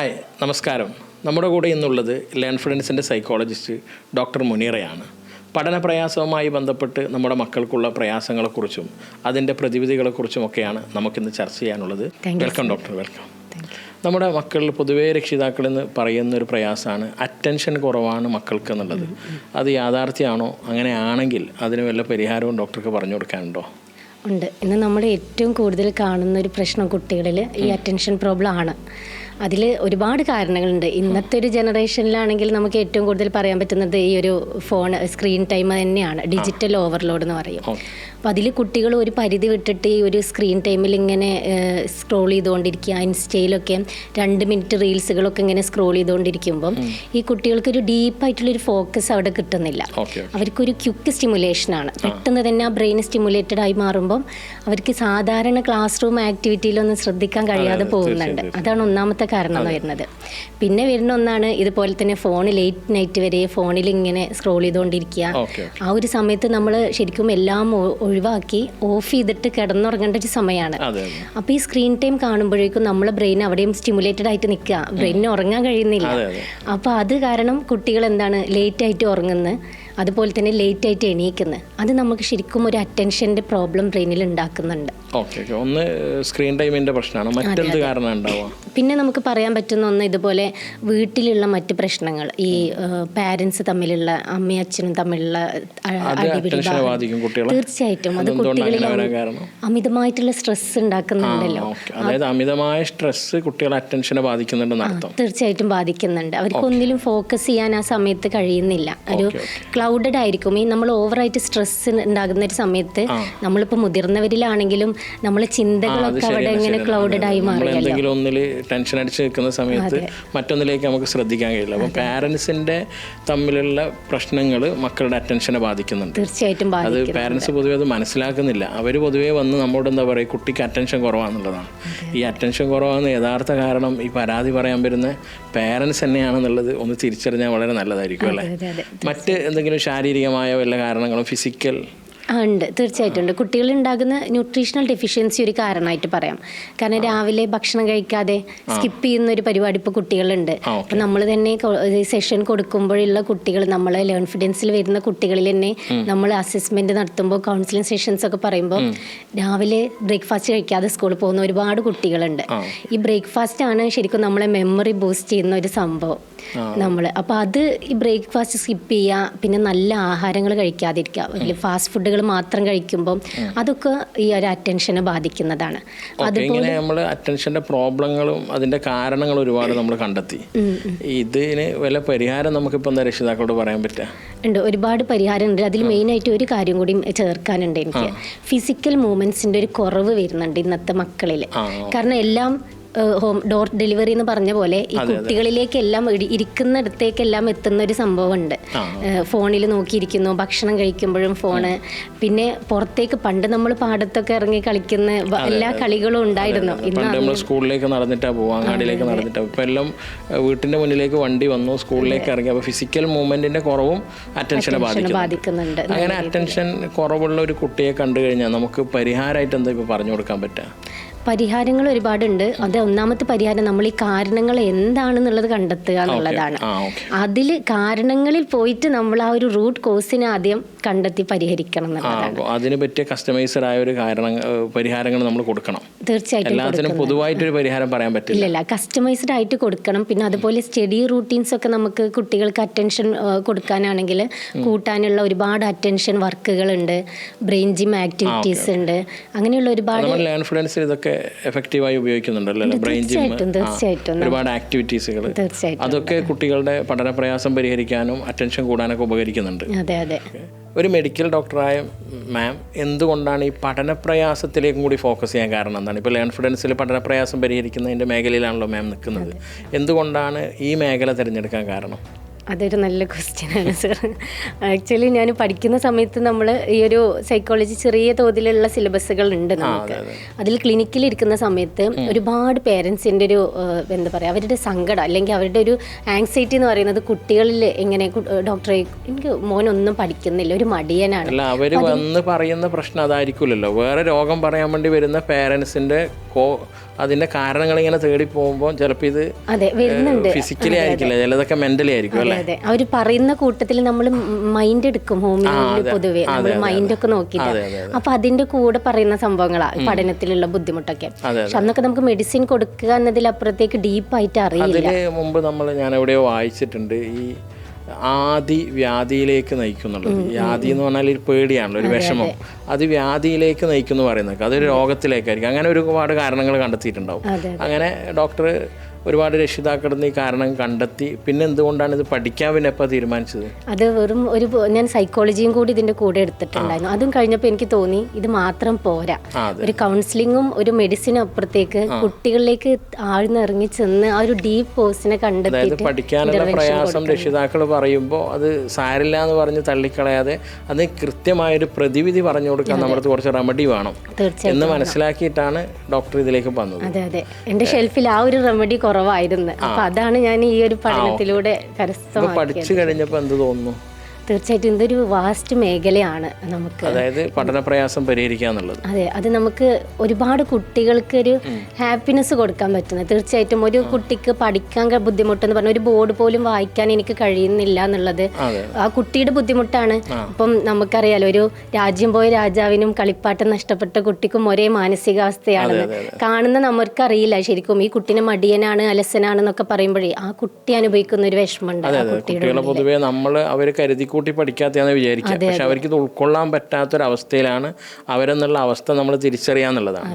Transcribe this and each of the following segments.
Hi നമസ്കാരം. നമ്മുടെ കൂടെ ഇന്നുള്ളത് ലേൺ ഫ്രണ്ട്സിന്റെ സൈക്കോളജിസ്റ്റ് ഡോക്ടർ മുനീറയാണ്. പഠന പ്രയാസവുമായി ബന്ധപ്പെട്ട് നമ്മുടെ മക്കൾക്കുള്ള പ്രയാസങ്ങളെക്കുറിച്ചും അതിന്റെ പ്രതിവിധികളെക്കുറിച്ചും ഒക്കെയാണ് നമുക്കിന്ന് ചർച്ച ചെയ്യാനുള്ളത്. Welcome doctor welcome. നമ്മുടെ മക്കൾ പൊതുവേ രക്ഷിതാക്കളെന്ന് പറയുന്ന ഒരു പ്രയാസമാണ് അറ്റൻഷൻ കുറവാണ് മക്കൾക്ക് എന്നുള്ളത് അത് യാഥാർത്ഥ്യമാണോ അങ്ങനെ ആണെങ്കിൽ അതിന് വല്ല പരിഹാരവും ഡോക്ടർക്ക് പറഞ്ഞു കൊടുക്കാനുണ്ടോ? ഉണ്ട്. ഇന്ന് നമ്മൾ ഏറ്റവും കൂടുതൽ കാണുന്ന ഒരു പ്രശ്നം കുട്ടികളിൽ ഈ അറ്റൻഷൻ പ്രോബ്ലം ആണ്. അതിൽ ഒരുപാട് കാരണങ്ങളുണ്ട്. ഇന്നത്തെ ഒരു ജനറേഷനിലാണെങ്കിൽ നമുക്ക് ഏറ്റവും കൂടുതൽ പറയാൻ പറ്റുന്നത് ഈ ഒരു ഫോൺ സ്ക്രീൻ ടൈം തന്നെയാണ്. ഡിജിറ്റൽ ഓവർലോഡ് എന്ന് പറയും. അപ്പോൾ അതിൽ കുട്ടികൾ ഒരു പരിധി വിട്ടിട്ട് ഈ ഒരു സ്ക്രീൻ ടൈമിൽ ഇങ്ങനെ സ്ക്രോൾ ചെയ്തുകൊണ്ടിരിക്കുക ഇൻസ്റ്റയിലൊക്കെ രണ്ട് മിനിറ്റ് റീൽസുകളൊക്കെ ഇങ്ങനെ സ്ക്രോൾ ചെയ്തുകൊണ്ടിരിക്കുമ്പം ഈ കുട്ടികൾക്കൊരു ഡീപ്പായിട്ടുള്ളൊരു ഫോക്കസ് അവിടെ കിട്ടുന്നില്ല. അവർക്കൊരു ക്യുക്ക് സ്റ്റിമുലേഷനാണ്. പെട്ടെന്ന് തന്നെ ആ ബ്രെയിൻ സ്റ്റിമുലേറ്റഡ് ആയി മാറുമ്പം അവർക്ക് സാധാരണ ക്ലാസ് റൂം ആക്ടിവിറ്റിയിലൊന്നും ശ്രദ്ധിക്കാൻ കഴിയാതെ പോകുന്നുണ്ട്. അതാണ് ഒന്നാമത്തെ കാരണം എന്ന് വരുന്നത്. പിന്നെ വരുന്ന ഒന്നാണ് ഇതുപോലെ തന്നെ ഫോൺ ലേറ്റ് നൈറ്റ് വരെ ഫോണിൽ ഇങ്ങനെ സ്ക്രോൾ ചെയ്തുകൊണ്ടിരിക്കുക. ആ ഒരു സമയത്ത് നമ്മൾ ശരിക്കും എല്ലാം ഒഴിവാക്കി ഓഫ് ചെയ്തിട്ട് കിടന്നുറങ്ങേണ്ട ഒരു സമയമാണ്. അപ്പോൾ ഈ സ്ക്രീൻ ടൈം കാണുമ്പോഴേക്കും നമ്മളെ ബ്രെയിൻ അവിടെയും സ്റ്റിമുലേറ്റഡ് ആയിട്ട് നിൽക്കുക. ബ്രെയിനിന് ഉറങ്ങാൻ കഴിയുന്നില്ല. അപ്പോൾ അത്. കാരണം കുട്ടികൾ എന്താണ് ലേറ്റ് ആയിട്ട് ഉറങ്ങുന്നത്. അതുപോലെ തന്നെ ലേറ്റ് ആയിട്ട് എണീക്കുന്നത് അത് നമുക്ക് ശരിക്കും ഒരു അറ്റൻഷന്റെ പ്രോബ്ലം ബ്രെയിനിൽ ഉണ്ടാക്കുന്നുണ്ട് ഒന്ന് സ്ക്രീൻ ടൈമിന്റെ പ്രശ്നമാണ് മറ്റെന്ത് കാരണം ഉണ്ടാവുക പിന്നെ നമുക്ക് പറയാൻ പറ്റുന്ന ഒന്ന് ഇതുപോലെ വീട്ടിലുള്ള മറ്റ് പ്രശ്നങ്ങൾ. ഈ പാരൻസ് തമ്മിലുള്ള അമ്മയും അച്ഛനും തമ്മിലുള്ള തീർച്ചയായിട്ടും. അത് കുട്ടികളിൽ അമിതമായിട്ടുള്ള സ്ട്രെസ് ഉണ്ടാക്കുന്നുണ്ടല്ലോ അതായത് അമിതമായ സ്ട്രെസ് കുട്ടികളെ അറ്റൻഷനെ ബാധിക്കുന്നുണ്ടെന്ന് തീർച്ചയായിട്ടും ബാധിക്കുന്നുണ്ട്. അവർക്ക് ഒന്നിലും ഫോക്കസ് ചെയ്യാൻ ആ സമയത്ത് കഴിയുന്നില്ല. ഒരു ക്ലൗഡഡ് ആയിരിക്കും. ഈ നമ്മൾ ഓവറായിട്ട് സ്ട്രെസ് ഉണ്ടാകുന്ന ഒരു സമയത്ത് നമ്മളിപ്പോൾ മുതിർന്നവരിലാണെങ്കിലും നമ്മളെ ചിന്തകളൊക്കെ അവിടെ ഇങ്ങനെ ക്ലൗഡഡ് ആയി മാറിയാണ് മാറുകയല്ലോ എന്തെങ്കിലും ഒന്നിൽ ടെൻഷൻ അടിച്ച് നിൽക്കുന്ന സമയത്ത് മറ്റൊന്നിലേക്ക് നമുക്ക് ശ്രദ്ധിക്കാൻ കഴിയില്ല. അപ്പോൾ പാരൻസിന്റെ തമ്മിലുള്ള പ്രശ്നങ്ങൾ മക്കളുടെ അറ്റൻഷനെ ബാധിക്കുന്നുണ്ട്. തീർച്ചയായിട്ടും അത് പാരൻസ് പൊതുവെ അത് മനസ്സിലാക്കുന്നില്ല. അവർ പൊതുവേ വന്ന് നമ്മോട് എന്താ പറയുക കുട്ടിക്ക് അറ്റൻഷൻ കുറവാണെന്നുള്ളതാണ്. ഈ അറ്റൻഷൻ കുറവാണെന്ന് യഥാർത്ഥ കാരണം ഈ പരാതി പറയാൻ വരുന്ന പാരൻസ് തന്നെയാണെന്നുള്ളത് ഒന്ന് തിരിച്ചറിഞ്ഞാൽ വളരെ നല്ലതായിരിക്കും അല്ലേ? മറ്റ് എന്തെങ്കിലും ശാരീരികമായ വല്ല കാരണങ്ങളും ഫിസിക്കൽ ഉണ്ട്. തീർച്ചയായിട്ടും ഉണ്ട്. കുട്ടികൾ ഉണ്ടാകുന്ന ന്യൂട്രീഷണൽ ഡെഫിഷ്യൻസി ഒരു കാരണമായിട്ട് പറയാം. കാരണം രാവിലെ ഭക്ഷണം കഴിക്കാതെ സ്കിപ്പ് ചെയ്യുന്ന ഒരു പരിപാടി ഇപ്പോൾ കുട്ടികളുണ്ട്. അപ്പം നമ്മൾ തന്നെ സെഷൻ കൊടുക്കുമ്പോഴുള്ള കുട്ടികൾ നമ്മൾ ലേൺഫിഡൻസിൽ വരുന്ന കുട്ടികളിൽ തന്നെ നമ്മൾ അസസ്മെന്റ് നടത്തുമ്പോൾ കൗൺസിലിംഗ് സെഷൻസ് ഒക്കെ പറയുമ്പോൾ രാവിലെ ബ്രേക്ക്ഫാസ്റ്റ് കഴിക്കാതെ സ്കൂളിൽ പോകുന്ന ഒരുപാട് കുട്ടികളുണ്ട്. ഈ ബ്രേക്ക്ഫാസ്റ്റ് ആണ് ശരിക്കും നമ്മളെ മെമ്മറി ബൂസ്റ്റ് ചെയ്യുന്ന ഒരു സംഭവം നമ്മൾ അപ്പോൾ അത് ഈ ബ്രേക്ക്ഫാസ്റ്റ് സ്കിപ്പ് ചെയ്യുക പിന്നെ നല്ല ആഹാരങ്ങൾ കഴിക്കാതിരിക്കുക ഫാസ്റ്റ് ഫുഡുകൾ മാത്രം കഴിക്കുമ്പോൾ അതൊക്കെ ഈ ഒരു അറ്റൻഷനെ ബാധിക്കുന്നതാണ്. അതുപോലെ നമ്മൾ അറ്റൻഷന്റെ പ്രോബ്ലങ്ങളും അതിന്റെ കാരണങ്ങളും ഒരുപാട് നമ്മൾ കണ്ടെത്തി. ഇതിന് വല്ല പരിഹാരം നമുക്കിപ്പോൾ എന്താ രക്ഷിതാക്കളോട് പറയാൻ പറ്റുക ഉണ്ട് ഒരുപാട് പരിഹാരമുണ്ട്. അതിൽ മെയിനായിട്ട് ഒരു കാര്യം കൂടി ചേർക്കാനുണ്ട് എനിക്ക്. ഫിസിക്കൽ മൂവ്മെന്റ്സിന്റെ ഒരു കുറവ് വരുന്നുണ്ട് ഇന്നത്തെ മക്കളിൽ കാരണം എല്ലാം ഹോം ഡോർ ഡെലിവറി എന്ന് പറഞ്ഞ പോലെ ഈ കുട്ടികളിലേക്കെല്ലാം ഇരിക്കുന്നിടത്തേക്കെല്ലാം എത്തുന്ന ഒരു സംഭവമുണ്ട്. ഫോണിൽ നോക്കിയിരിക്കുന്നു ഭക്ഷണം കഴിക്കുമ്പോഴും ഫോണ്. പിന്നെ പുറത്തേക്ക് പണ്ട് നമ്മൾ പാടത്തൊക്കെ ഇറങ്ങി കളിക്കുന്ന എല്ലാ കളികളും ഉണ്ടായിരുന്നു. നമ്മൾ സ്കൂളിലേക്ക് നടന്നിട്ടാ പോവാം അങ്ങാടിയിലേക്ക് നടന്നിട്ടാ ഇപ്പം എല്ലാം വീട്ടിന്റെ മുന്നിലേക്ക് വണ്ടി വന്നു സ്കൂളിലേക്ക് ഇറങ്ങി. അപ്പോൾ ഫിസിക്കൽ മൂവ്മെന്റിന്റെ കുറവും അറ്റൻഷനെ ബാധിക്കുന്നുണ്ട്. അങ്ങനെ അറ്റൻഷൻ കുറവുള്ള ഒരു കുട്ടിയെ കണ്ടു കഴിഞ്ഞാൽ നമുക്ക് പരിഹാരമായിട്ട് എന്താ ഇപ്പൊ പറഞ്ഞു കൊടുക്കാൻ പറ്റുക പരിഹാരങ്ങൾ ഒരുപാടുണ്ട്. അത് ഒന്നാമത്തെ പരിഹാരം നമ്മൾ ഈ കാരണങ്ങൾ എന്താണെന്നുള്ളത് കണ്ടെത്തുക എന്നുള്ളതാണ്. അതിൽ കാരണങ്ങളിൽ പോയിട്ട് നമ്മൾ ആ ഒരു റൂട്ട് കോസിനെ ആദ്യം കണ്ടെത്തി പരിഹരിക്കണം അതിന് പറ്റിയ കസ്റ്റമൈസ്ഡ് ആയ ഒരു കാരണം പരിഹാരങ്ങൾ നമ്മൾ കൊടുക്കണം. തീർച്ചയായിട്ടും പൊതുവായിട്ടൊരു പരിഹാരം പറയാൻ പറ്റില്ല. ഇല്ല കസ്റ്റമൈസ്ഡ് ആയിട്ട് കൊടുക്കണം. പിന്നെ അതുപോലെ സ്റ്റഡി റൂട്ടീൻസ് ഒക്കെ നമുക്ക് കുട്ടികൾക്ക് അറ്റൻഷൻ കൊടുക്കാനാണെങ്കിൽ കൂട്ടാനുള്ള ഒരുപാട് അറ്റൻഷൻ വർക്കുകൾ ഉണ്ട് ബ്രെയിൻ ജിം ആക്ടിവിറ്റീസ് ഉണ്ട്. അങ്ങനെയുള്ള ഒരുപാട് നമ്മൾ ഇതൊക്കെ എഫക്റ്റീവായി ഉപയോഗിക്കുന്നുണ്ടല്ലോ ബ്രെയിൻ ജിം ഒരുപാട് ആക്ടിവിറ്റീസുകൾ അതൊക്കെ കുട്ടികളുടെ പഠന പ്രയാസം പരിഹരിക്കാനും അറ്റൻഷൻ കൂടാനൊക്കെ ഉപകരിക്കുന്നുണ്ട്. അതെ അതെ. ഒരു മെഡിക്കൽ ഡോക്ടറായ മാം എന്തുകൊണ്ടാണ് ഈ പഠന പ്രയാസത്തിലേക്കും കൂടി ഫോക്കസ് ചെയ്യാൻ കാരണം എന്താണ്? ഇപ്പോൾ ലേൺ ഫ്ലുവൻസിൽ പഠന പ്രയാസം പരിഹരിക്കുന്നതിന്റെ മേഖലയിലാണല്ലോ മാം നിൽക്കുന്നത്. എന്തുകൊണ്ടാണ് ഈ മേഖല തിരഞ്ഞെടുക്കാൻ കാരണം? അതൊരു നല്ല ക്വസ്റ്റ്യനാണ് സർ ആക്ച്വലി ഞാൻ പഠിക്കുന്ന സമയത്ത് നമ്മൾ ഈ ഒരു സൈക്കോളജി ചെറിയ തോതിലുള്ള സിലബസുകൾ ഉണ്ട് നമുക്ക്. അതിൽ ക്ലിനിക്കിൽ ഇരിക്കുന്ന സമയത്ത് ഒരുപാട് പേരൻസിന്റെ ഒരു എന്താ പറയുക അവരുടെ സങ്കടം അല്ലെങ്കിൽ അവരുടെ ഒരു ആങ്സൈറ്റി എന്ന് പറയുന്നത് കുട്ടികളിൽ എങ്ങനെ ഡോക്ടറെ എനിക്ക് മോനൊന്നും പഠിക്കുന്നില്ല ഒരു മടിയനാണ്. അല്ല അവർ വന്ന് പറയുന്ന പ്രശ്നം അതായിരിക്കില്ലല്ലോ വേറെ രോഗം പറയാൻ വേണ്ടി വരുന്ന പേരൻസിന്റെ കോ അതിന്റെ കാരണങ്ങൾ ഇങ്ങനെ തേടി പോകുമ്പോൾ ചിലപ്പോൾ ഇത് വരുന്നുണ്ട്. ഫിസിക്കലി ആയിരിക്കില്ല. ചിലതൊക്കെ മെന്റലി ആയിരിക്കും അല്ലേ? അതെ. അവർ പറയുന്ന കൂട്ടത്തിൽ നമ്മൾ മൈൻഡ് എടുക്കും ഹോമിയോയിൽ പൊതുവേ. നമ്മൾ മൈൻഡ് ഒക്കെ നോക്കിയിട്ട്. അപ്പൊ അതിന്റെ കൂടെ പറയുന്ന സംഭവങ്ങളാ പഠനത്തിലുള്ള ബുദ്ധിമുട്ടൊക്കെ. പക്ഷെ അന്നൊക്കെ നമുക്ക് മെഡിസിൻ കൊടുക്കുക എന്നതിലപ്പുറത്തേക്ക് ഡീപ്പായിട്ട് അറിയില്ല. അതിന് മുമ്പ് നമ്മൾ ഞാൻ എവിടെയോ വായിച്ചിട്ടുണ്ട്. ഈ ആദി വ്യാധിയിലേക്ക് നയിക്കുന്നുള്ളത് വ്യാധി എന്ന് പറഞ്ഞാൽ ഒരു പേടിയാണല്ലോ ഒരു വിഷമം. അത്. വ്യാധിയിലേക്ക് നയിക്കുന്നു പറയുന്നത് അതൊരു രോഗത്തിലേക്കായിരിക്കും. അങ്ങനെ ഒരുപാട് കാരണങ്ങൾ കണ്ടെത്തിയിട്ടുണ്ടാവും. അങ്ങനെ ഡോക്ടർ ഒരുപാട് രക്ഷിതാക്കളിൽ നിന്ന് ഈ കാരണം കണ്ടെത്തി. പിന്നെ എന്തുകൊണ്ടാണ് ഇത് പഠിക്കാൻ പിന്നെ എപ്പോൾ തീരുമാനിച്ചത്? അത് വെറും ഒരു ഞാൻ സൈക്കോളജിയും കൂടി ഇതിന്റെ കൂടെ എടുത്തിട്ടുണ്ടായിരുന്നു. അതും കഴിഞ്ഞപ്പോൾ എനിക്ക് തോന്നി ഇത് മാത്രം പോരാ. ഒരു കൗൺസിലിങ്ങും ഒരു മെഡിസിനും അപ്പുറത്തേക്ക് കുട്ടികളിലേക്ക് ആഴ്ന്നിറങ്ങി ചെന്ന് ആ ഒരു ഡീപ്പ് കോഴ്സിനെ കണ്ടെത്തി പഠിക്കാനുള്ള പ്രയാസം രക്ഷിതാക്കൾ പറയുമ്പോൾ അത് സാരില്ല എന്ന് പറഞ്ഞ് തള്ളിക്കളയാതെ അത് കൃത്യമായൊരു പ്രതിവിധി പറഞ്ഞു കൊടുക്കാൻ നമ്മുടെ കുറച്ച് റെമഡി വേണം. എന്ന് മനസ്സിലാക്കിയിട്ടാണ് ഡോക്ടർ ഇതിലേക്ക് വന്നത്. അതെ അതെ. എന്റെ ഷെൽഫിൽ ആ ഒരു റെമഡി കുറവായിരുന്നു. അപ്പൊ അതാണ് ഞാൻ ഈ ഒരു പഠനത്തിലൂടെ കരസ്ഥമാക്കിയത് പഠിച്ചു കഴിഞ്ഞപ്പോ എന്ത് തോന്നുന്നു? തീർച്ചയായിട്ടും ഇതൊരു വാസ്റ്റ് മേഖലയാണ് നമുക്ക്. അതായത് പഠന പ്രയാസം പരിഹരിക്കാന്നുള്ളത് അതെ അത് നമുക്ക് ഒരുപാട് കുട്ടികൾക്ക് ഒരു ഹാപ്പിനെസ് കൊടുക്കാൻ പറ്റുന്നത്. തീർച്ചയായിട്ടും ഒരു കുട്ടിക്ക് പഠിക്കാൻ ബുദ്ധിമുട്ടെന്ന് പറഞ്ഞ ഒരു ബോർഡ് പോലും വായിക്കാൻ എനിക്ക് കഴിയുന്നില്ല എന്നുള്ളത്. ആ കുട്ടിയുടെ ബുദ്ധിമുട്ടാണ്. ഇപ്പം നമുക്കറിയാലോ ഒരു രാജ്യം പോയ രാജാവിനും കളിപ്പാട്ടം നഷ്ടപ്പെട്ട കുട്ടിക്കും ഒരേ മാനസികാവസ്ഥയാണെന്ന്. കാണുന്ന നമുക്കറിയില്ല ശരിക്കും. ഈ കുട്ടീനെ മടിയനാണ് അലസനാണെന്നൊക്കെ പറയുമ്പോഴേ ആ കുട്ടി അനുഭവിക്കുന്ന ഒരു വിഷമമുണ്ട് കുട്ടികളെ പൊതുവേ നമ്മൾ അവർ കരുതിക്കൂട്ടി പഠിക്കാത്തതാണെന്ന് വിചാരിക്കുക. പക്ഷെ അവർക്ക് ഇത് ഉൾക്കൊള്ളാൻ പറ്റാത്തൊരവസ്ഥയിലാണ് അവരെന്നുള്ള അവസ്ഥ നമ്മൾ തിരിച്ചറിയാന്നുള്ളതാണ്.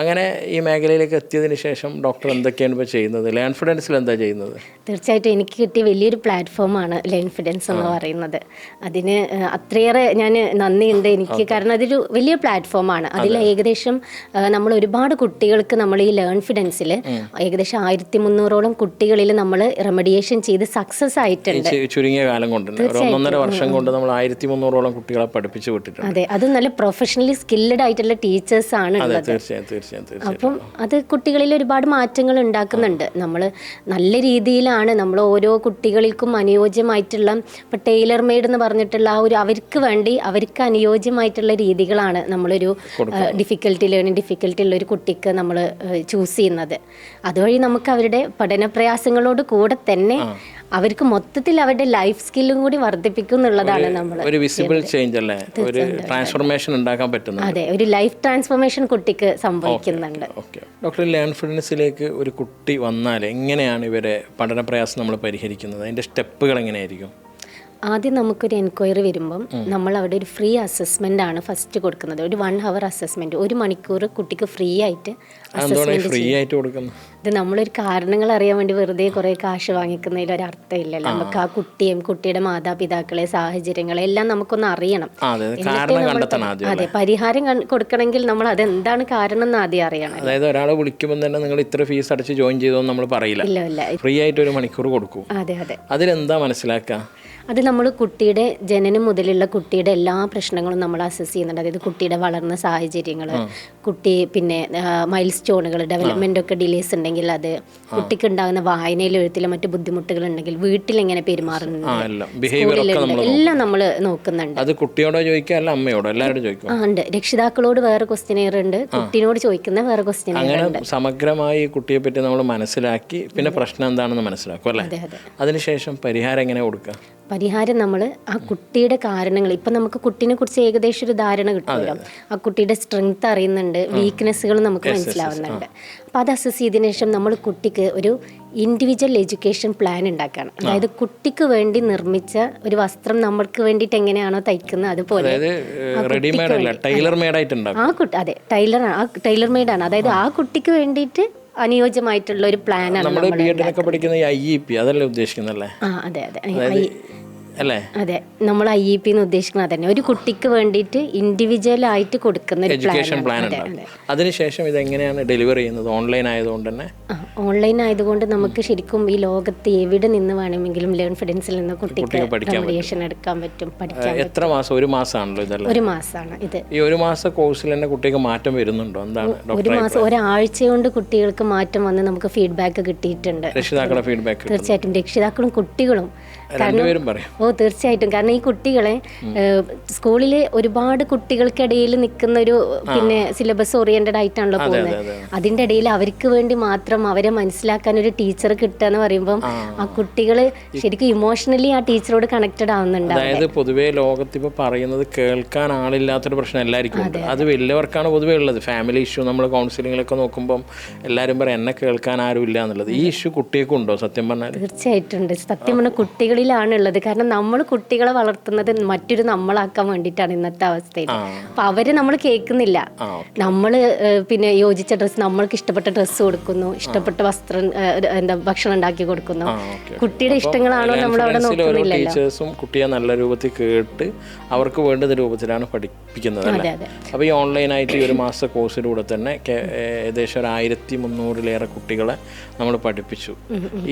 അങ്ങനെ ഈ മേഖലയിലേക്ക് എത്തിയതിന് ശേഷം ഡോക്ടർ എന്തൊക്കെയാണ് ഇപ്പോൾ ചെയ്യുന്നത്? ലേൺഫിഡൻസിൽ എന്താ ചെയ്യുന്നത്? തീർച്ചയായിട്ടും എനിക്ക് കിട്ടിയ വലിയൊരു പ്ലാറ്റ്ഫോമാണ് ലേൺഫിഡൻസ് എന്ന് പറയുന്നത്. അതിന് അത്രയേറെ ഞാൻ നന്ദിയുണ്ട് എനിക്ക്. കാരണം അതൊരു വലിയ പ്ലാറ്റ്ഫോമാണ്. അതിൽ ഏകദേശം നമ്മൾ ഒരുപാട് കുട്ടികൾക്ക് നമ്മൾ ഈ ലേൺഫിഡൻസിൽ ഏകദേശം ആയിരത്തി മുന്നൂറോളം കുട്ടികളിൽ നമ്മൾ റെമഡിയേഷൻ ചെയ്ത് സക്സസ് ആയിട്ടുണ്ട്. ചുരുങ്ങിയ കാലം കൊണ്ട് വർഷം കൊണ്ട് നമ്മൾ ആയിരത്തി മുന്നൂറോളം കുട്ടികളെ പഠിപ്പിച്ചു വിട്ടിട്ടുണ്ട്. അതെ അത് നല്ല പ്രൊഫഷണലി സ്കില്ലഡ് ആയിട്ടുള്ള ടീച്ചേഴ്സ് ആണ് അതെ തീർച്ചയായും അപ്പം അത് കുട്ടികളിൽ ഒരുപാട് മാറ്റങ്ങൾ ഉണ്ടാക്കുന്നുണ്ട്. നമ്മൾ നല്ല രീതിയിലാണ് നമ്മൾ ഓരോ കുട്ടികൾക്കും അനുയോജ്യമായിട്ടുള്ള ഇപ്പം ടൈലർ മെയ്ഡ് എന്ന് പറഞ്ഞിട്ടുള്ള ആ ഒരു അവർക്ക് വേണ്ടി അവർക്ക് അനുയോജ്യമായിട്ടുള്ള രീതികളാണ് നമ്മളൊരു ഡിഫിക്കൽട്ടി ലേണിംഗ് ഡിഫിക്കൽട്ടി ഉള്ള ഒരു കുട്ടിക്ക് നമ്മൾ ചൂസ് ചെയ്യുന്നത്. അതുവഴി നമുക്ക് അവരുടെ പഠന പ്രയാസങ്ങളോട് കൂടെ തന്നെ അവർക്ക് മൊത്തത്തിൽ അവരുടെ ലൈഫ് സ്കില്ലും കൂടി വർദ്ധിപ്പിക്കും എന്നുള്ളതാണ് നമ്മൾ ഒരു വിസിബിൾ ചേഞ്ച് അല്ലേ? ഒരു ട്രാൻസ്ഫോർമേഷൻ ഉണ്ടാക്കാൻ പറ്റുന്നത് അതെ ഒരു ലൈഫ് ട്രാൻസ്ഫോർമേഷൻ കുട്ടിക്ക് സംഭവിക്കുന്നുണ്ട്. ഡോക്ടർ ലേൺഫിഡൻസിലേക്ക് ഒരു കുട്ടി വന്നാൽ എങ്ങനെയാണ് ഇവരെ പഠന പ്രയാസം നമ്മൾ പരിഹരിക്കുന്നത്? അതിന്റെ സ്റ്റെപ്പുകൾ എങ്ങനെയായിരിക്കും? ആദ്യം നമുക്കൊരു എൻക്വയറി വരുമ്പം നമ്മൾ അവിടെ ഒരു ഫ്രീ അസസ്മെന്റ് ആണ് ഫസ്റ്റ് കൊടുക്കുന്നത്. ഒരു വൺ ഹവർ അസസ്മെന്റ് ഒരു മണിക്കൂർ കുട്ടിക്ക് ഫ്രീ ആയിട്ട് അസസ്മെന്റ് ഫ്രീ ആയിട്ട് കൊടുക്കുന്നത് ഇത് നമ്മളൊരു കാരണങ്ങൾ അറിയാൻ വേണ്ടി വെറുതെ കുറെ കാശ് വാങ്ങിക്കുന്നതിൽ ഒരു അർത്ഥമില്ലല്ലോ നമുക്ക് ആ കുട്ടിയും കുട്ടിയുടെ മാതാപിതാക്കളെ സാഹചര്യങ്ങളെ എല്ലാം നമുക്കൊന്ന് അറിയണം. അതെ പരിഹാരം കൊടുക്കണമെങ്കിൽ നമ്മൾ അത് എന്താണ് കാരണം എന്ന് ആദ്യം അറിയണം. അതായത് ഒരാളെ വിളിക്കുമ്പോൾ തന്നെ നിങ്ങൾ ഇത്ര ഫീസ് അടച്ച് ജോയിൻ ചെയ്തോന്ന് നമ്മൾ പറയില്ല. ഇല്ല ഇല്ല. ഫ്രീ ആയിട്ട് ഒരു മണിക്കൂർ കൊടുക്കും. അതെ അതെ. അതിലെന്താ മനസ്സിലാക്കുക അത് നമ്മൾ കുട്ടിയുടെ ജനനം മുതലുള്ള കുട്ടിയുടെ എല്ലാ പ്രശ്നങ്ങളും നമ്മൾ അസസ് ചെയ്യുന്നുണ്ട്. അതായത് കുട്ടിയുടെ വളർന്ന സാഹചര്യങ്ങൾ കുട്ടി പിന്നെ മൈൽ സ്റ്റോണുകൾ ഡെവലപ്മെന്റ് ഒക്കെ ഡിലേസ് ഉണ്ടെങ്കിൽ അത് കുട്ടിക്ക് ഉണ്ടാകുന്ന വായനയിൽ എഴുത്തിലും മറ്റു ബുദ്ധിമുട്ടുകൾ ഉണ്ടെങ്കിൽ വീട്ടിൽ എങ്ങനെ പെരുമാറുന്നുണ്ട് എല്ലാം. നമ്മൾ നോക്കുന്നുണ്ട്. അത് കുട്ടിയോടോ ചോദിക്കുക അല്ല അമ്മയോടോ? എല്ലാവരോടും ചോദിക്കും. ആ ഉണ്ട്. രക്ഷിതാക്കളോട് വേറെ ക്വസ്റ്റിനെയർ ഉണ്ട്. കുട്ടിയോട് ചോദിക്കുന്ന വേറെ ക്വസ്റ്റിനെയർ അങ്ങനെ സമഗ്രമായി കുട്ടിയെ പറ്റി നമ്മൾ മനസ്സിലാക്കി പിന്നെ പ്രശ്നം എന്താണെന്ന് മനസ്സിലാക്കും അല്ലേ? അതെ അതെ. അതിനുശേഷം പരിഹാരം എങ്ങനെ കൊടുക്കുക? പരിഹാരം നമ്മൾ ആ കുട്ടിയുടെ കാരണങ്ങൾ. ഇപ്പം നമുക്ക് കുട്ടീനെ കുറിച്ച് ഏകദേശം ഒരു ധാരണ കിട്ടുമല്ലോ. ആ കുട്ടിയുടെ സ്ട്രെങ്ത് അറിയുന്നുണ്ട് വീക്ക്നെസ്സുകൾ നമുക്ക് മനസ്സിലാവുന്നുണ്ട്. അപ്പം അത് അസസ് ചെയ്തതിനു ശേഷം നമ്മൾ കുട്ടിക്ക് ഒരു ഇൻഡിവിജ്വൽ എഡ്യൂക്കേഷൻ പ്ലാൻ ഉണ്ടാക്കുകയാണ് അതായത് കുട്ടിക്ക് വേണ്ടി നിർമ്മിച്ച ഒരു വസ്ത്രം നമ്മൾക്ക് വേണ്ടിയിട്ട് എങ്ങനെയാണോ തയ്ക്കുന്നത് അതുപോലെ ആ കുട്ടി അതെ ടൈലർ ആ ടൈലർ മെയ്ഡാണ് അതായത് ആ കുട്ടിക്ക് വേണ്ടിയിട്ട് അനുയോജ്യമായിട്ടുള്ള ഒരു പ്ലാനാണ് നമ്മൾ ബി എഡിനൊക്കെ പഠിക്കുന്ന ഈ ഐ ഇ പി അതല്ലേ ഉദ്ദേശിക്കുന്നല്ലേ ആ അതെ അതെ. അല്ലേ? അതെ. നമ്മൾ ഐ ഇ പി എന്ന് ഉദ്ദേശിക്കുന്നത് തന്നെ ഒരു കുട്ടിക്ക് വേണ്ടിയിട്ട് ഇൻഡിവിജ്വൽ ആയിട്ട് കൊടുക്കുന്ന ഒരു എഡ്യൂക്കേഷൻ പ്ലാൻ പ്ലാൻ ഉണ്ടാവും അതിനുശേഷം ഇത് എങ്ങനെയാണ് ഡെലിവറി ചെയ്യുന്നത്? ഓൺലൈൻ ആയതുകൊണ്ട് തന്നെ? ഓൺലൈൻ ആയതുകൊണ്ട് നമുക്ക് ശരിക്കും ഈ ലോകത്ത് എവിടെ നിന്ന് വേണമെങ്കിലും ലേൺ ഫിഡൻസിൽ നിന്ന് കുട്ടിക്ക് റെമഡിയേഷൻ എടുക്കാൻ പറ്റും പഠിക്കാൻ എത്ര മാസം? ഒരു മാസമാണല്ലോ ഇതെല്ലാം. ഒരു മാസമാണ് ഇത്. ഈ ഒരു മാസ കോഴ്സിൽ തന്നെ കുട്ടിക്ക് മാറ്റം വരുന്നുണ്ടോ? എന്താണ് ഒരു ഡോക്ടർ മാസം ഒരാഴ്ച കൊണ്ട് കുട്ടികൾക്ക് മാറ്റം വന്ന് നമുക്ക് ഫീഡ്ബാക്ക് കിട്ടിയിട്ടുണ്ട്. രക്ഷിതാക്കളുടെ ഫീഡ്ബാക്ക് തീർച്ചയായിട്ടും രക്ഷിതാക്കളും കുട്ടികളും പറയും. ഓ തീർച്ചയായിട്ടും. കാരണം ഈ കുട്ടികളെ സ്കൂളിൽ ഒരുപാട് കുട്ടികൾക്കിടയിൽ നിൽക്കുന്ന ഒരു പിന്നെ സിലബസ് ഓറിയന്റഡ് ആയിട്ടാണല്ലോ പോകുന്നത്. അതിന്റെ ഇടയിൽ അവർക്ക് വേണ്ടി മാത്രം അവരെ മനസ്സിലാക്കാൻ ഒരു ടീച്ചർ കിട്ടുക എന്ന് പറയുമ്പോൾ ആ കുട്ടികൾ ശരിക്കും ഇമോഷണലി ആ ടീച്ചറോട് കണക്റ്റഡ് ആവുന്നുണ്ട് അതായത് പൊതുവേ ലോകത്ത് ഇപ്പോൾ പറയുന്നത് കേൾക്കാൻ ആളില്ലാത്തൊരു പ്രശ്നം എല്ലാവർക്കും ഉണ്ട്. അത് വലിയവർക്കാണ് പൊതുവേ ഉള്ളത്. ഫാമിലി ഇഷ്യൂ നമ്മൾ കൗൺസിലിങ്ങിലൊക്കെ നോക്കുമ്പോൾ എല്ലാവരും പറയും എന്നെ കേൾക്കാൻ ആരും ഇല്ല എന്നുള്ളത്. ഈ ഇഷ്യൂ കുട്ടികൾക്കുണ്ടോ സത്യം പറഞ്ഞാൽ തീർച്ചയായിട്ടും സത്യം പറഞ്ഞാൽ കുട്ടികളിലാണ് ഉള്ളത് കാരണം നമ്മൾ കുട്ടികളെ വളർത്തുന്നത് മറ്റൊരു നമ്മളാക്കാൻ വേണ്ടിയിട്ടാണ് ഇന്നത്തെ അവസ്ഥയിൽ. അപ്പൊ അവർ നമ്മൾ കേൾക്കുന്നില്ല. നമ്മൾ പിന്നെ യോജിച്ച ഡ്രസ്സ് നമ്മൾക്ക് ഇഷ്ടപ്പെട്ട ഡ്രസ്സ് കൊടുക്കുന്നു. ഇഷ്ടപ്പെട്ട വസ്ത്രം എന്താ ഭക്ഷണം ഉണ്ടാക്കി കൊടുക്കുന്നു. കുട്ടിയുടെ ഇഷ്ടങ്ങളാണോ നമ്മൾ അവിടെ ടീച്ചേഴ്സും കുട്ടിയെ നല്ല രൂപത്തിൽ കേട്ട് അവർക്ക് വേണ്ടുന്ന രൂപത്തിലാണ് പഠിപ്പിക്കുന്നത് അപ്പോൾ ഈ ഓൺലൈനായിട്ട് ഈ ഒരു മാസ കോഴ്സിലൂടെ തന്നെ ഏകദേശം ഒരു ആയിരത്തി മുന്നൂറിലേറെ കുട്ടികളെ നമ്മൾ പഠിപ്പിച്ചു.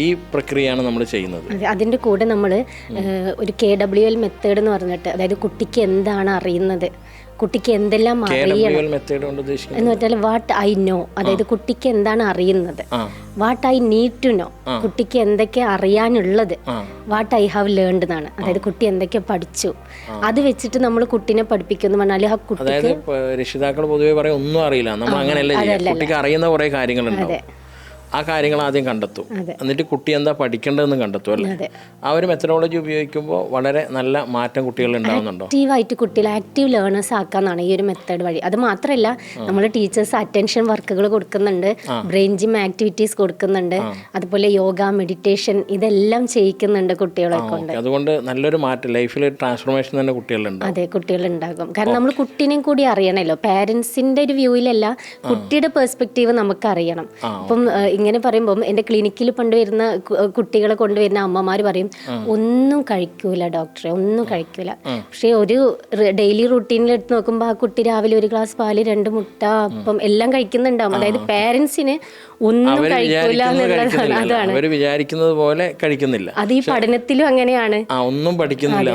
ഈ പ്രക്രിയയാണ് നമ്മൾ ചെയ്യുന്നത്. അതിന്റെ അതിന്റെ കൂടെ നമ്മൾ ഒരു കെ ഡബ്ല്യു എൽ മെത്തേഡ് എന്ന് പറഞ്ഞിട്ട് അതായത് കുട്ടിക്ക് എന്താണ് അറിയുന്നത്? കുട്ടിക്ക് എന്തെല്ലാം അറിയണം? എന്ന് വെച്ചാൽ വാട്ട് ഐ നോ അതായത് കുട്ടിക്ക് എന്താണ് അറിയുന്നത്? What I need to know കുട്ടിക്ക് എന്തൊക്കെ അറിയാനുള്ളത്? വാട്ട് ഐ ഹാവ് ലേൺഡ് എന്നാണ്. അതായത് കുട്ടി എന്തൊക്കെ പഠിച്ചു? അത് വെച്ചിട്ട് നമ്മൾ കുട്ടിനെ പഠിപ്പിക്കുന്നു പറഞ്ഞാൽ ആ കുട്ടിക്ക് രക്ഷിതാക്കൾ പൊതുവെ പറയും ഒന്നും അറിയില്ല. നമ്മൾ അങ്ങനെയല്ല കുട്ടിക്ക് അറിയുന്ന കുറേ കാര്യങ്ങളുണ്ടാവും. ആ കാര്യങ്ങൾ ആദ്യം കണ്ടെത്തും. എന്നിട്ട് കുട്ടി എന്താ പഠിക്കേണ്ടതെന്ന് കണ്ടെത്തും അല്ലേ? ആ ഒരു മെത്തഡോളജി ഉപയോഗിക്കുമ്പോൾ വളരെ നല്ല മാറ്റം കുട്ടികളിൽ ഉണ്ടാവുന്നുണ്ടോ? ആക്റ്റീവായിട്ട് കുട്ടികളെ ആക്റ്റീവ് ലേണേഴ്സ് ആക്കാന്നാണ് ഈ ഒരു മെത്തേഡ് വഴി. അത് മാത്രമല്ല നമ്മൾ ടീച്ചേഴ്സ് അറ്റൻഷൻ വർക്കുകൾ കൊടുക്കുന്നുണ്ട് ബ്രെയിൻ ജിം ആക്ടിവിറ്റീസ് കൊടുക്കുന്നുണ്ട് അതുപോലെ യോഗ മെഡിറ്റേഷൻ ഇതെല്ലാം ചെയ്യിക്കുന്നുണ്ട് കുട്ടികളെ കൊണ്ട്. അതുകൊണ്ട് നല്ലൊരു മാറ്റം ലൈഫിൽ ട്രാൻസ്ഫോർമേഷൻ തന്നെ കുട്ടികളുണ്ട് അതെ കുട്ടികളുണ്ടാകും കാരണം നമ്മൾ കുട്ടീനെയും കൂടി അറിയണമല്ലോ പാരൻസിന്റെ ഒരു വ്യൂയിലല്ല കുട്ടിയുടെ പെർസ്പെക്റ്റീവ് നമുക്ക് അറിയണം അപ്പം ഇങ്ങനെ പറയുമ്പം എന്റെ ക്ലിനിക്കിൽ പണ്ട് വരുന്ന കുട്ടികളെ കൊണ്ടുവരുന്ന അമ്മമാർ പറയും ഒന്നും കഴിക്കൂല ഡോക്ടറെ ഒന്നും കഴിക്കൂല. പക്ഷേ ഒരു ഡെയിലി റൂട്ടീനിൽ എടുത്ത് നോക്കുമ്പോൾ ആ കുട്ടി രാവിലെ ഒരു ഗ്ലാസ് പാൽ രണ്ട് മുട്ട അപ്പം എല്ലാം കഴിക്കുന്നുണ്ടാവും. അതായത് പാരൻസിന് ഒന്നും കഴിക്കൂല എന്നുള്ളതാണ് അതാണ്. വിചാരിക്കുന്നത് പോലെ കഴിക്കുന്നില്ല. അത് ഈ പഠനത്തിലും അങ്ങനെയാണ്. ഒന്നും പഠിക്കുന്നില്ല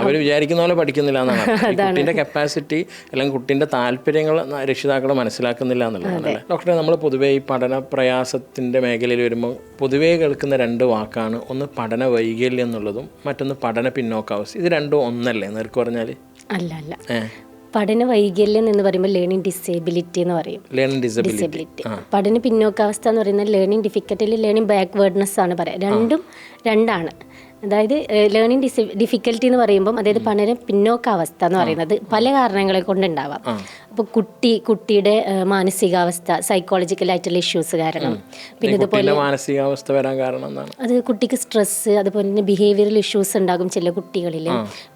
അവർ വിചാരിക്കുന്ന പോലെ പഠിക്കുന്നില്ല എന്നാണ് അർത്ഥം. കപ്പാസിറ്റി അല്ലെങ്കിൽ കുട്ടിന്റെ താല്പര്യങ്ങൾ രക്ഷിതാക്കൾ മനസ്സിലാക്കുന്നില്ല എന്നുള്ളതാണ്. ഡോക്ടറെ നമ്മൾ പൊതുവേ ഈ പഠന പ്രയാസത്തിന്റെ മേഖലയിൽ വരുമ്പോൾ പൊതുവേ കേൾക്കുന്ന രണ്ട് വാക്കാണ്. ഒന്ന് പഠന വൈകല്യം എന്നുള്ളതും മറ്റൊന്ന് പഠന പിന്നോക്കാവസ്ഥ. ഇത് രണ്ടും ഒന്നല്ലേ? നേർക്ക് പറഞ്ഞാൽ? അല്ല അല്ല. പഠന വൈകല്യം എന്ന് പറയുമ്പോൾ ലേണിംഗ് ഡിസേബിലിറ്റി എന്ന് പറയും. ലേണിംഗ് ഡിസബിലിറ്റി പഠന പിന്നോക്കാവസ്ഥ എന്ന് പറയുന്നത് ലേണിംഗ് ഡിഫിക്കൽട്ടി ലേണിംഗ് ബാക്ക്വേർഡ്നെസ് ആണ് പറയാം. രണ്ടും രണ്ടാണ്. അതായത് ലേണിംഗ് ഡിസ ഡിഫിക്കൽറ്റി എന്ന് പറയുമ്പം അതായത് പഠന പിന്നോക്കാവസ്ഥ എന്ന് പറയുന്നത് പല കാരണങ്ങളെ കൊണ്ടുണ്ടാവാം. അപ്പോൾ കുട്ടി കുട്ടിയുടെ മാനസികാവസ്ഥ സൈക്കോളജിക്കൽ ആയിട്ടുള്ള ഇഷ്യൂസ് കാരണം. പിന്നെ ഇതുപോലെ മാനസികാവസ്ഥ വരാൻ കാരണം അത് കുട്ടിക്ക് സ്ട്രെസ്സ് അതുപോലെ തന്നെ ബിഹേവിയറൽ ഇഷ്യൂസ് ഉണ്ടാകും ചില കുട്ടികളിൽ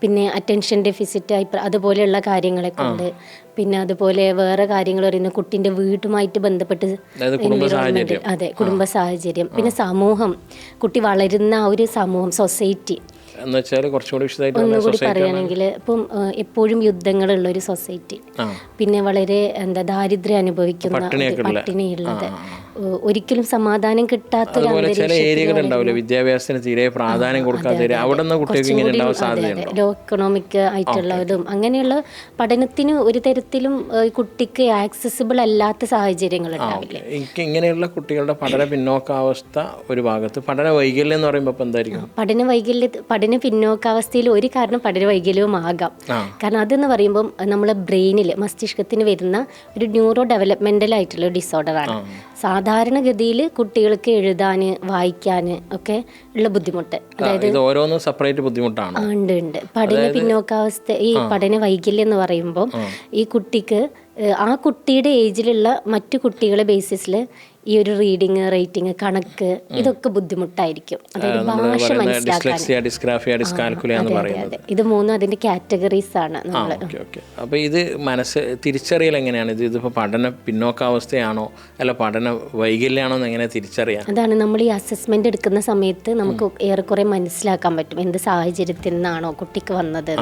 പിന്നെ അറ്റൻഷൻ ഡെഫിസിറ്റ് അതുപോലെയുള്ള കാര്യങ്ങളെ കൊണ്ട്. പിന്നെ അതുപോലെ വേറെ കാര്യങ്ങൾ പറയുന്നത് കുട്ടിന്റെ വീട്ടുമായിട്ട് ബന്ധപ്പെട്ട് അതെ കുടുംബ സാഹചര്യം. പിന്നെ സമൂഹം. കുട്ടി വളരുന്ന ആ ഒരു സമൂഹം സൊസൈറ്റി എന്ന് വെച്ചാൽ കുറച്ചുകൂടി വിശദമായിട്ട് പറയുകയാണെങ്കിൽ ഇപ്പം എപ്പോഴും യുദ്ധങ്ങളുള്ള ഒരു സൊസൈറ്റി പിന്നെ വളരെ എന്താ ദാരിദ്ര്യം അനുഭവിക്കുന്ന പട്ടിണിയുള്ളത്. ഒരിക്കലും സമാധാനം കിട്ടാത്ത ചില ഏരിയകൾ ഉണ്ടാവില്ല? വിദ്യാഭ്യാസത്തിന് തീരെ പ്രാധാന്യം കൊടുക്കാതെ അവിടെ നിന്ന് കുട്ടികൾക്ക് ഇങ്ങനെ ഉണ്ടാവാൻ സാധ്യതയുണ്ടോ? ലോ എക്കണോമിക് ആയിട്ടുള്ളതും അങ്ങനെയുള്ള പഠനത്തിന് ഒരു തരത്തിലും കുട്ടിക്ക് ആക്സസിബിൾ അല്ലാത്ത സാഹചര്യങ്ങൾ ഉണ്ടാവില്ല? എനിക്ക് ഇങ്ങനെയുള്ള കുട്ടികളുടെ പഠന പിന്നോക്കാവസ്ഥ ഒരു ഭാഗത്ത് പഠന വൈകല്യം എന്ന് പറയുമ്പോൾ എന്തായിരിക്കും? പഠന വൈകല്യ പഠന പിന്നോക്കാവസ്ഥയിൽ ഒരു കാരണം പഠന വൈകല്യവും ആകാം. കാരണം അതെന്ന് പറയുമ്പം നമ്മളെ ബ്രെയിനിൽ മസ്തിഷ്കത്തിന് വരുന്ന ഒരു ന്യൂറോ ഡെവലപ്മെന്റൽ ആയിട്ടുള്ള ഡിസോർഡർ ആണ്. സാധാരണഗതിയിൽ കുട്ടികൾക്ക് എഴുതാൻ വായിക്കാൻ ഒക്കെ ഉള്ള ബുദ്ധിമുട്ട്. അതായത് ഇത് ഓരോന്നും സെപ്പറേറ്റ് ബുദ്ധിമുട്ടാണ്. ഉണ്ട് ഉണ്ട്. പഠന പിന്നോക്കാവസ്ഥ ഈ പഠന വൈകല്യം എന്ന് പറയുമ്പോൾ ഈ കുട്ടിക്ക് ആ കുട്ടിയുടെ ഏജിലുള്ള മറ്റു കുട്ടികളെ ബേസിസിൽ ഈ ഒരു റീഡിങ് റൈറ്റിംഗ് കണക്ക് ഇതൊക്കെ ബുദ്ധിമുട്ടായിരിക്കും. അതായത് ഭാഷ മനസ്സിലാക്കാൻ. ഇത് മൂന്നും അതിന്റെ കാറ്റഗറീസ് ആണ് അപ്പൊ ഇത് മനസ്സ് തിരിച്ചറിയൽ എങ്ങനെയാണ്? ഇത് ഇതിപ്പോ പഠന പിന്നോക്കാവസ്ഥയാണോ? അല്ല പഠന വൈകല്യാണോ എന്ന് എങ്ങനെ തിരിച്ചറിയാം അതാണ് നമ്മൾ ഈ അസസ്മെന്റ് എടുക്കുന്ന സമയത്ത് നമുക്ക് ഏറെക്കുറെ മനസ്സിലാക്കാൻ പറ്റും. എന്ത് സാഹചര്യത്തിൽ നിന്നാണോ കുട്ടിക്ക് വന്നത്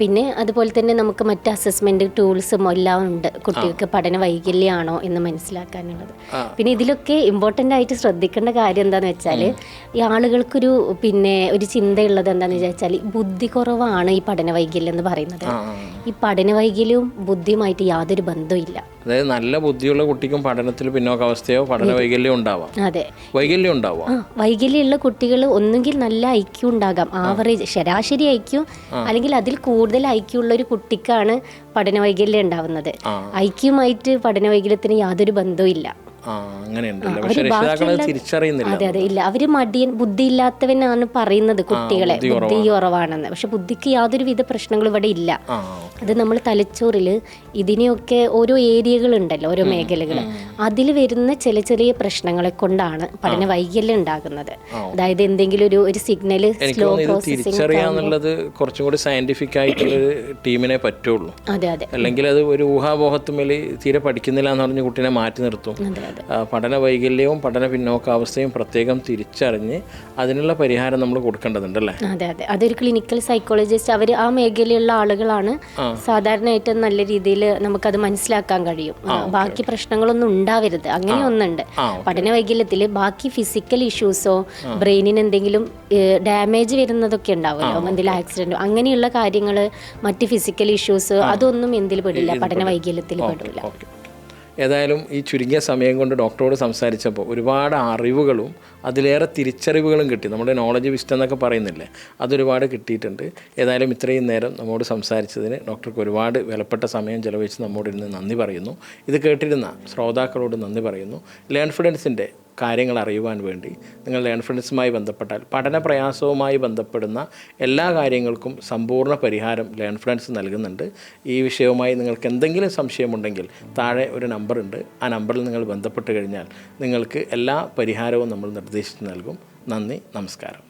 പിന്നെ അതുപോലെ തന്നെ നമുക്ക് മറ്റ് അസസ്മെന്റ് ടൂൾസും എല്ലാം ഉണ്ട്. കുട്ടികൾക്ക് പഠന വൈകല്യമാണോ എന്ന് മനസ്സിലാക്കാനുള്ളത്. പിന്നെ ഇതിലൊക്കെ ഇമ്പോർട്ടന്റ് ആയിട്ട് ശ്രദ്ധിക്കേണ്ട കാര്യം എന്താണെന്ന് വെച്ചാൽ ഈ ആളുകൾക്കൊരു പിന്നെ ഒരു ചിന്തയുള്ളത് എന്താണെന്ന് വെച്ചാൽ ബുദ്ധി കുറവാണ് ഈ പഠന വൈകല്യം എന്ന് പറയുന്നത്. ഈ പഠന വൈകല്യവും ബുദ്ധിയുമായിട്ട് യാതൊരു ബന്ധവും ഇല്ല. അതായത് നല്ല ബുദ്ധിയുള്ള കുട്ടിക്കും പഠനത്തിൽ പിന്നോക്കാവസ്ഥയോ പഠന വൈകല്യം ഉണ്ടാവാം. അതെ. വൈകല്യം ഉണ്ടാവാം? വൈകല്യമുള്ള കുട്ടികൾ ഒന്നുകിൽ നല്ല ഐക്യു ഉണ്ടാകാം. ആവറേജ് ശരാശരി ഐക്യു അല്ലെങ്കിൽ അതിൽ കൂടുതൽ ഐക്യു ഉള്ള ഒരു കുട്ടിക്കാണ് പഠന വൈകല്യം ഉണ്ടാവുന്നത്. ഐക്യമായിട്ട് പഠന വൈകല്യത്തിന് യാതൊരു ബന്ധവും ഇല്ല. അങ്ങനെയുണ്ടല്ലോ പക്ഷെ തിരിച്ചറിയുന്നില്ല. അതെ അതെ ഇല്ല. അവർ മടിയൻ ബുദ്ധി ഇല്ലാത്തവനാണ് പറയുന്നത് കുട്ടികളെ. ബുദ്ധി കുറവാണെന്ന് പക്ഷെ ബുദ്ധിക്ക് യാതൊരു വിധ പ്രശ്നങ്ങളും ഇവിടെ ഇല്ല. അത് നമ്മൾ തലച്ചോറിൽ ഇതിനെയൊക്കെ ഓരോ ഏരിയകളുണ്ടല്ലോ ഓരോ മേഖലകൾ അതിൽ വരുന്ന ചില ചെറിയ പ്രശ്നങ്ങളെ കൊണ്ടാണ് പഠന വൈകല്യം ഉണ്ടാകുന്നത്. അതായത് എന്തെങ്കിലും ഒരു ഒരു സിഗ്നൽ സ്ലോ തിരിച്ചറിയാന്നുള്ളത് കുറച്ചും കൂടി സയന്റിഫിക് ആയിട്ടുള്ള ടീമിനെ പറ്റുള്ളൂ. അതെ അതെ. അല്ലെങ്കിൽ അത് ഒരു ഊഹാപോഹത്തുമേൽ തീരെ പഠിക്കുന്നില്ല എന്ന് പറഞ്ഞ് കുട്ടീനെ മാറ്റി നിർത്തും. പഠന വൈകല്യവും പഠന പിന്നോക്കാവസ്ഥയും പ്രത്യേകം തിരിച്ചറിഞ്ഞ് അതിനുള്ള പരിഹാരം നമ്മൾ കൊടുക്കേണ്ടതുണ്ട് അല്ലേ അതെ അതെ. അതൊരു ക്ലിനിക്കൽ സൈക്കോളജിസ്റ്റ് അവർ ആ മേഖലയിലുള്ള ആളുകളാണ് സാധാരണയായിട്ട് നല്ല രീതിയിൽ നമുക്കത് മനസ്സിലാക്കാൻ കഴിയും. ബാക്കി പ്രശ്നങ്ങളൊന്നും ഉണ്ടാവരുത്. അങ്ങനെ ഒന്നുണ്ട്. പഠന വൈകല്യത്തിൽ ബാക്കി ഫിസിക്കൽ ഇഷ്യൂസോ ബ്രെയിനിന് എന്തെങ്കിലും ഡാമേജ് വരുന്നതൊക്കെ ഉണ്ടാവുമല്ലോ. എന്തെങ്കിലും ആക്സിഡന്റോ അങ്ങനെയുള്ള കാര്യങ്ങൾ മറ്റ് ഫിസിക്കൽ ഇഷ്യൂസ് അതൊന്നും എന്തിൽ പെടില്ല. പഠന വൈകല്യത്തിൽ പെടില്ല. ഏതായാലും ഈ ചുരുങ്ങിയ സമയം കൊണ്ട് ഡോക്ടറോട് സംസാരിച്ചപ്പോൾ ഒരുപാട് അറിവുകളും അതിലേറെ തിരിച്ചറിവുകളും കിട്ടി. നമ്മുടെ നോളജ് വിസ്റ്റം എന്നൊക്കെ പറയുന്നില്ലേ? അതൊരുപാട് കിട്ടിയിട്ടുണ്ട്. ഏതായാലും ഇത്രയും നേരം നമ്മോട് സംസാരിച്ചതിന് ഡോക്ടർക്ക് ഒരുപാട് വിലപ്പെട്ട സമയം ചെലവഴിച്ച് നമ്മോട് ഇരുന്ന് നന്ദി പറയുന്നു. ഇത് കേട്ടിരുന്ന ശ്രോതാക്കളോട് നന്ദി പറയുന്നു. ലേൺ ലേൺഫിഡൻസിന്റെ കാര്യങ്ങൾ അറിയുവാൻ വേണ്ടി നിങ്ങൾ ലേൺ ലേൺഫിഡൻസുമായി ബന്ധപ്പെട്ടാൽ പഠന പ്രയാസവുമായി ബന്ധപ്പെടുന്ന എല്ലാ കാര്യങ്ങൾക്കും സമ്പൂർണ പരിഹാരം ലേൺ ലേൺഫിഡൻസ് നൽകുന്നുണ്ട്. ഈ വിഷയവുമായി നിങ്ങൾക്ക് എന്തെങ്കിലും സംശയമുണ്ടെങ്കിൽ താഴെ ഒരു നമ്പറുണ്ട് ആ നമ്പറിൽ നിങ്ങൾ ബന്ധപ്പെട്ട് കഴിഞ്ഞാൽ നിങ്ങൾക്ക് എല്ലാ പരിഹാരവും നമ്മൾ നിർദ്ദേശിച്ച് നൽകും. നന്ദി നമസ്കാരം.